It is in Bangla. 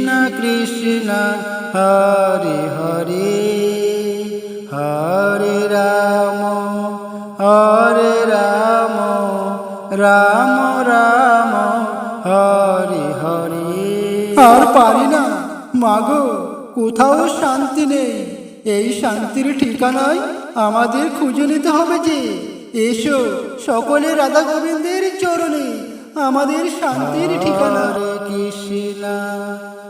কৃষ্ণ কৃষ্ণ হরে হরে হরে রাম হরে রাম রাম রাম হরে হরে। আর পারি না। মাগো কোথাও শান্তি নেই। এই শান্তির ঠিকানায় আমাদের খুঁজে নিতে হবে যে এসো সকলে রাধা গোবিন্দের চরণে আমাদের শান্তির ঠিকানা। কৃষ্ণ